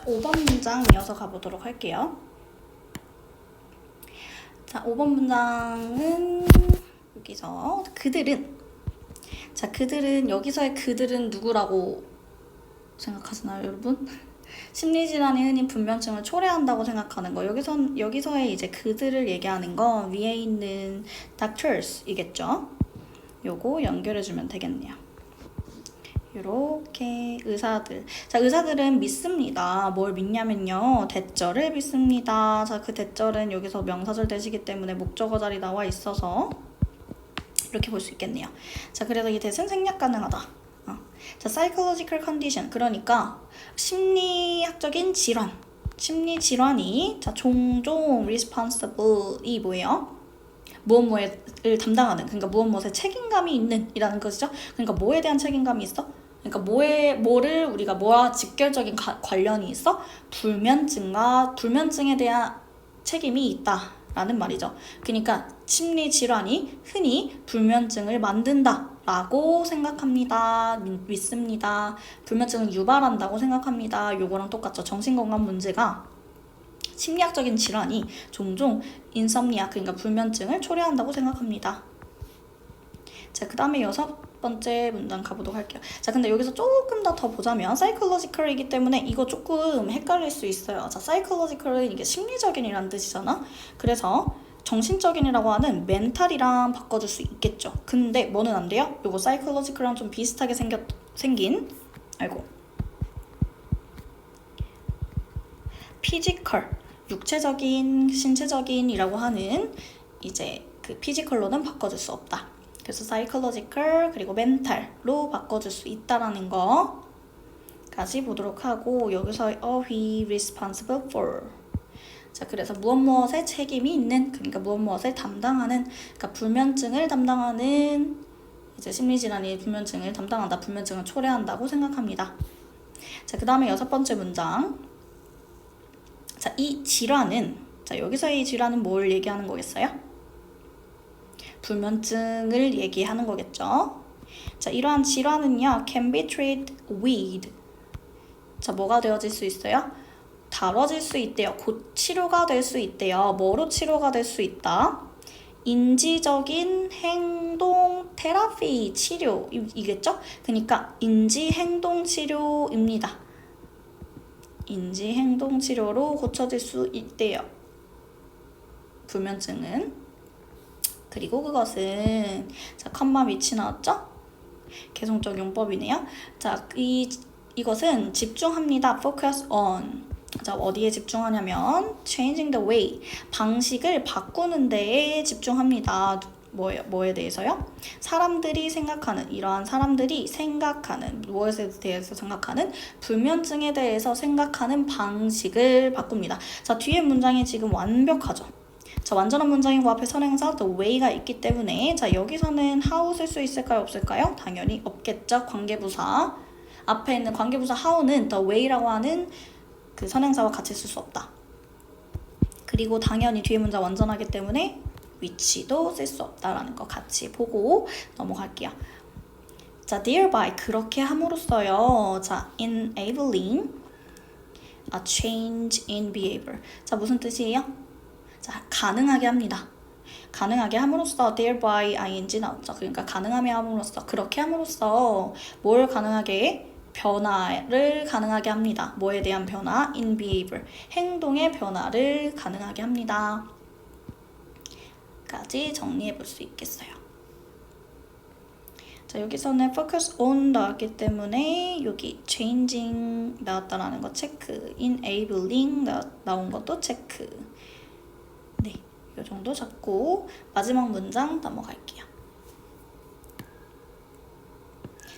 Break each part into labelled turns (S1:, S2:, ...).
S1: 자, 5번 문장 이어서 가보도록 할게요. 자, 5번 문장은 여기서 그들은 자, 그들은 여기서의 그들은 누구라고 생각하시나요, 여러분? 심리질환이 흔히 불면증을 초래한다고 생각하는 거. 여기선 여기서의 이제 그들을 얘기하는 건 위에 있는 doctors이겠죠. 요거 연결해 주면 되겠네요. 이렇게 의사들. 자, 의사들은 믿습니다. 뭘 믿냐면요. 대절을 믿습니다. 자, 그 대절은 여기서 명사절 대시기 때문에 목적어 자리 나와 있어서 이렇게 볼 수 있겠네요. 자, 그래서 이 대신 생략 가능하다. 어. 자, psychological condition. 그러니까 심리학적인 질환. 심리 질환이 자, 종종 responsible이 뭐예요? 무엇 뭐를 담당하는 그러니까 무엇 무엇에 책임감이 있는 이라는 것이죠. 그러니까 뭐에 대한 책임감이 있어? 그러니까 뭐에 뭐를 우리가 뭐와 직결적인 가, 관련이 있어? 불면증과 불면증에 대한 책임이 있다 라는 말이죠. 그러니까 심리 질환이 흔히 불면증을 만든다 라고 생각합니다. 믿, 믿습니다. 불면증을 유발한다고 생각합니다. 요거랑 똑같죠. 정신건강 문제가 심리학적인 질환이 종종 인썸니아 그러니까 불면증을 초래한다고 생각합니다. 자, 그 다음에 여섯 번째 문장 가보도록 할게요. 자, 근데 여기서 조금 더 더 보자면 psychological이기 때문에 이거 조금 헷갈릴 수 있어요. 자, psychological은 이게 심리적인이란 뜻이잖아. 그래서 정신적인이라고 하는 멘탈이랑 바꿔줄 수 있겠죠. 근데 뭐는 안 돼요? 요거 psychological랑 좀 비슷하게 생겼, 생긴 아이고 피지컬 육체적인 신체적인이라고 하는 이제 그 피지컬로는 바꿔줄 수 없다. 그래서 psychological 그리고 mental로 바꿔줄 수 있다라는 거까지 보도록 하고 여기서 we responsible for 자 그래서 무엇 무엇에 책임이 있는 그러니까 무엇 무엇을 담당하는 그러니까 불면증을 담당하는 이제 심리질환이 불면증을 담당한다 불면증을 초래한다고 생각합니다. 자 그 다음에 여섯 번째 문장 자, 이 질환은 자, 여기서 이 질환은 뭘 얘기하는 거겠어요? 불면증을 얘기하는 거겠죠. 자, 이러한 질환은요, can be treated with. 자, 뭐가 되어질 수 있어요? 다뤄질 수 있대요. 곧 치료가 될 수 있대요. 뭐로 치료가 될 수 있다? 인지적인 행동 테라피 치료이겠죠? 그러니까 인지 행동 치료입니다. 인지 행동 치료로 고쳐질 수 있대요. 불면증은 그리고 그것은 자 컴마 위치 나왔죠? 개성적 용법이네요. 자, 이 이것은 집중합니다. focus on. 자, 어디에 집중하냐면 changing the way. 방식을 바꾸는 데에 집중합니다. 뭐에, 뭐에 대해서요? 사람들이 생각하는 이러한 사람들이 생각하는 무엇에 대해서 생각하는 불면증에 대해서 생각하는 방식을 바꿉니다. 자 뒤에 문장이 지금 완벽하죠. 자 완전한 문장이고 앞에 선행사 the way가 있기 때문에 자 여기서는 how 쓸 수 있을까요 없을까요? 당연히 없겠죠. 관계부사 앞에 있는 관계부사 how는 the way라고 하는 그 선행사와 같이 쓸 수 없다. 그리고 당연히 뒤에 문장 완전하기 때문에 위치도 쓸 수 없다라는 거 같이 보고 넘어갈게요. 자, thereby 그렇게 함으로써요. 자, enabling a change in behavior. 자, 무슨 뜻이에요? 자, 가능하게 합니다. 가능하게 함으로써 thereby ing 나왔죠. 그러니까 가능하게 함으로써 그렇게 함으로써 뭘 가능하게 변화를 가능하게 합니다. 뭐에 대한 변화? in behavior. 행동의 변화를 가능하게 합니다. 까지 정리해 볼 수 있겠어요. 자, 여기서는 focus on 나왔기 때문에 여기 changing 나왔다라는 거 체크, enabling 나, 나온 것도 체크. 네, 이 정도 잡고 마지막 문장 넘어갈게요.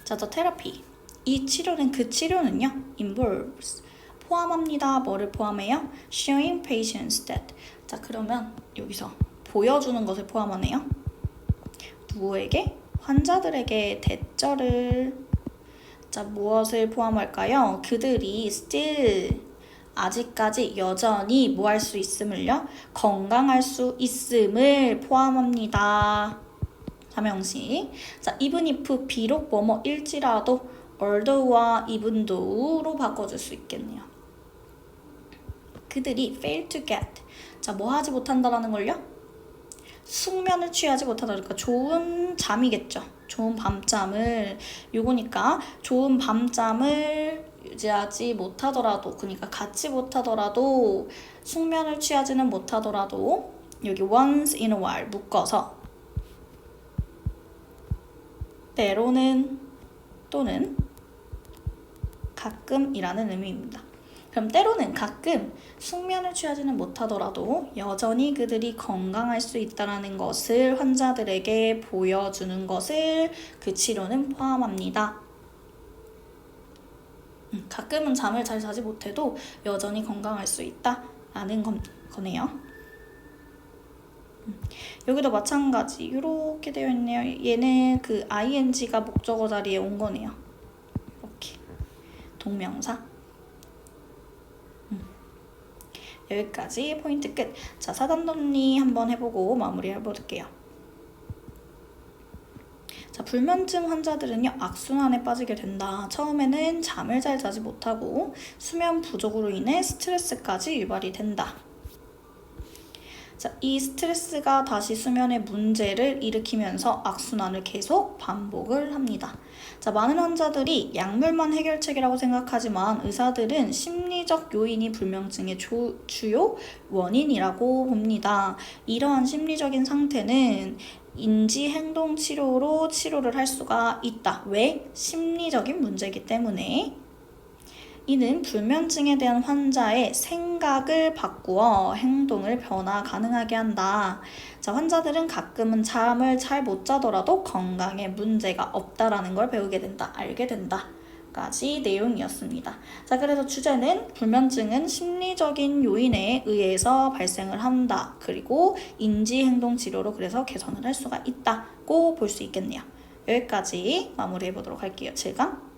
S1: 자, 더 테라피. 이 치료는 그 치료는요, involves 포함합니다. 뭐를 포함해요? showing patients that. 자, 그러면 여기서 보여주는 것을 포함하네요. 누구에게? 환자들에게 대절을 자 무엇을 포함할까요? 그들이 still 아직까지 여전히 뭐 할 수 있음을요? 건강할 수 있음을 포함합니다. 삼형식. 자, even if 비록 뭐뭐 일지라도 although와 even though로 바꿔줄 수 있겠네요. 그들이 fail to get. 자, 뭐 하지 못한다라는 걸요? 숙면을 취하지 못하다. 그러니까 좋은 잠이겠죠. 좋은 밤잠을 요거니까 좋은 밤잠을 유지하지 못하더라도 그러니까 갖지 못하더라도 숙면을 취하지는 못하더라도 여기 once in a while 묶어서 때로는 또는 가끔이라는 의미입니다. 그럼 때로는 가끔 숙면을 취하지는 못하더라도 여전히 그들이 건강할 수 있다는 것을 환자들에게 보여주는 것을 그 치료는 포함합니다. 음, 가끔은 잠을 잘 자지 못해도 여전히 건강할 수 있다라는 건, 거네요. 음, 여기도 마찬가지 이렇게 되어 있네요. 얘는 그 ing가 목적어 자리에 온 거네요. 이렇게 동명사. 음. 여기까지 포인트 끝. 자, 사단dom리 한번 해보고 마무리 해 볼게요. 자, 불면증 환자들은요, 악순환에 빠지게 된다. 처음에는 잠을 잘 자지 못하고 수면 부족으로 인해 스트레스까지 유발이 된다. 자, 이 스트레스가 다시 수면에 문제를 일으키면서 악순환을 계속 반복을 합니다. 자, 많은 환자들이 약물만 해결책이라고 생각하지만 의사들은 심리적 요인이 불면증의 조, 주요 원인이라고 봅니다. 이러한 심리적인 상태는 인지 행동 치료로 치료를 할 수가 있다. 왜? 심리적인 문제이기 때문에. 이는 불면증에 대한 환자의 생각을 바꾸어 행동을 변화 가능하게 한다. 자, 환자들은 가끔은 잠을 잘 못 자더라도 건강에 문제가 없다라는 걸 배우게 된다. 알게 된다. 까지 내용이었습니다. 자, 그래서 주제는 불면증은 심리적인 요인에 의해서 발생을 한다. 그리고 인지 행동 치료로 그래서 개선을 할 수가 있다고 볼 수 있겠네요. 여기까지 마무리해 보도록 할게요. 7강.